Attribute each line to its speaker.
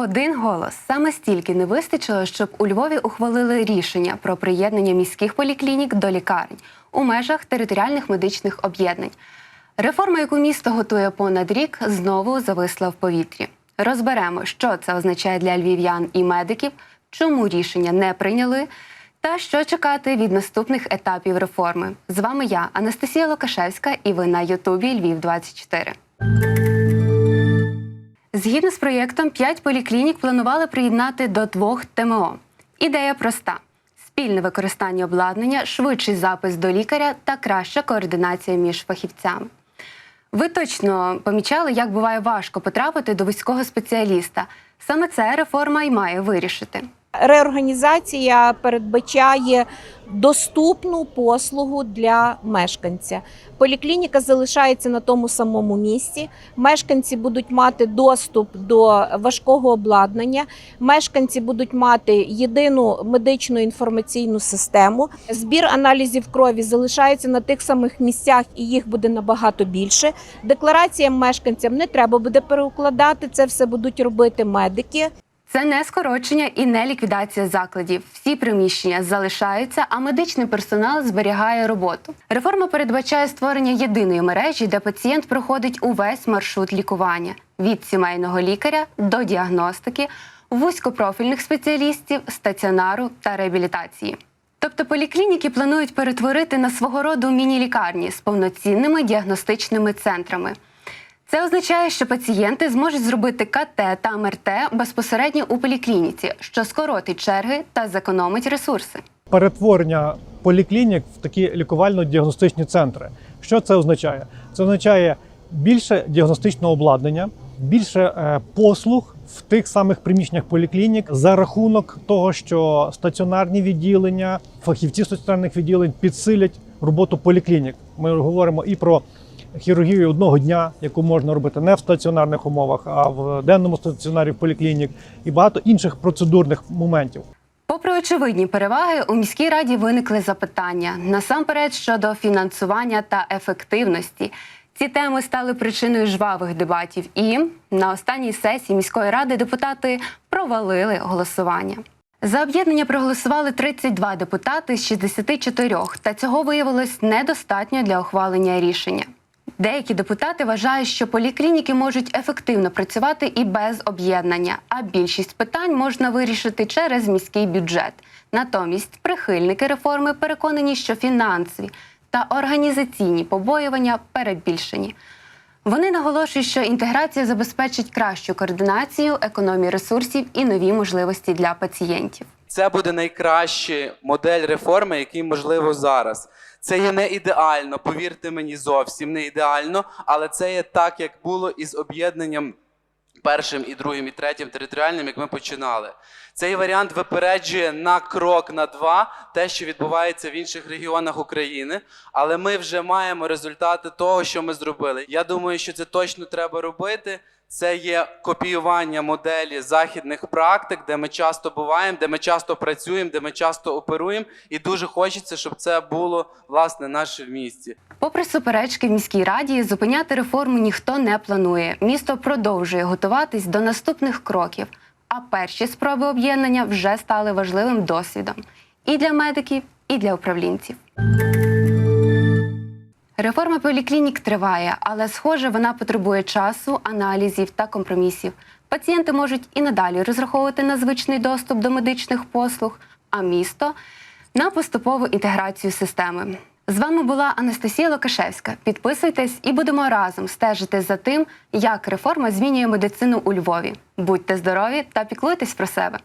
Speaker 1: Один голос саме стільки не вистачило, щоб у Львові ухвалили рішення про приєднання міських поліклінік до лікарень у межах територіальних медичних об'єднань. Реформа, яку місто готує понад рік, знову зависла в повітрі. Розберемо, що це означає для львів'ян і медиків, чому рішення не прийняли, та що чекати від наступних етапів реформи. З вами я, Анастасія Лукашевська, і ви на Ютубі Львів 24 Згідно з проєктом, п'ять поліклінік планували приєднати до двох ТМО. Ідея проста: спільне використання обладнання, швидший запис до лікаря та краща координація між фахівцями. Ви точно помічали, як буває важко потрапити до вузького спеціаліста. Саме це реформа й має вирішити.
Speaker 2: Реорганізація передбачає доступну послугу для мешканця. Поліклініка залишається на тому самому місці. Мешканці будуть мати доступ до важкого обладнання. Мешканці будуть мати єдину медичну інформаційну систему. Збір аналізів крові залишається на тих самих місцях, і їх буде набагато більше. Деклараціям мешканцям не треба буде переукладати. Це все будуть робити медики.
Speaker 1: Це не скорочення і не ліквідація закладів. Всі приміщення залишаються, а медичний персонал зберігає роботу. Реформа передбачає створення єдиної мережі, де пацієнт проходить увесь маршрут лікування від сімейного лікаря до діагностики, вузькопрофільних спеціалістів, стаціонару та реабілітації. Тобто поліклініки планують перетворити на свого роду міні-лікарні з повноцінними діагностичними центрами. Це означає, що пацієнти зможуть зробити КТ та МРТ безпосередньо у поліклініці, що скоротить черги та зекономить ресурси.
Speaker 3: перетворення поліклінік в такі лікувально-діагностичні центри. Що це означає? Це означає більше діагностичного обладнання, більше е, послуг в тих самих приміщеннях поліклінік за рахунок того, що стаціонарні відділення, фахівці стаціонарних відділень підсилять роботу поліклінік. Ми говоримо і про хірургію одного дня, яку можна робити не в стаціонарних умовах, а в денному стаціонарі в поліклінік, і багато інших процедурних моментів.
Speaker 1: Попри очевидні переваги, у міській раді виникли запитання насамперед щодо фінансування та ефективності. Ці теми стали причиною жвавих дебатів, і на останній сесії міської ради депутати провалили голосування. За об'єднання проголосували 32 депутати з 64, та цього виявилось недостатньо для ухвалення рішення. Деякі депутати вважають, що поліклініки можуть ефективно працювати і без об'єднання, а більшість питань можна вирішити через міський бюджет. Натомість прихильники реформи переконані, що фінансові та організаційні побоювання перебільшені. Вони наголошують, що інтеграція забезпечить кращу координацію, економію ресурсів і нові можливості для пацієнтів.
Speaker 4: Це буде найкраща модель реформи, який можливо зараз. Це є не ідеально, повірте мені, зовсім не ідеально, але це є так, як було із об'єднанням першим і другим і третім територіальним, як ми починали. Цей варіант випереджує на крок на два те, що відбувається в інших регіонах України. Але ми вже маємо результати того, що ми зробили. Я думаю, що це точно треба робити. Це є копіювання моделі західних практик, де ми часто буваємо, де ми часто працюємо, де ми часто оперуємо, і дуже хочеться, щоб це було власне наше в місті.
Speaker 1: Попри суперечки в міській раді, зупиняти реформу ніхто не планує. Місто продовжує готуватись до наступних кроків. А перші спроби об'єднання вже стали важливим досвідом і для медиків, і для управлінців. Реформа поліклінік триває, але схоже, вона потребує часу, аналізів та компромісів. Пацієнти можуть і надалі розраховувати на звичний доступ до медичних послуг, а місто на поступову інтеграцію системи. З вами була Анастасія Лукашевська. Підписуйтесь і будемо разом стежити за тим, як реформа змінює медицину у Львові. Будьте здорові та піклуйтесь про себе.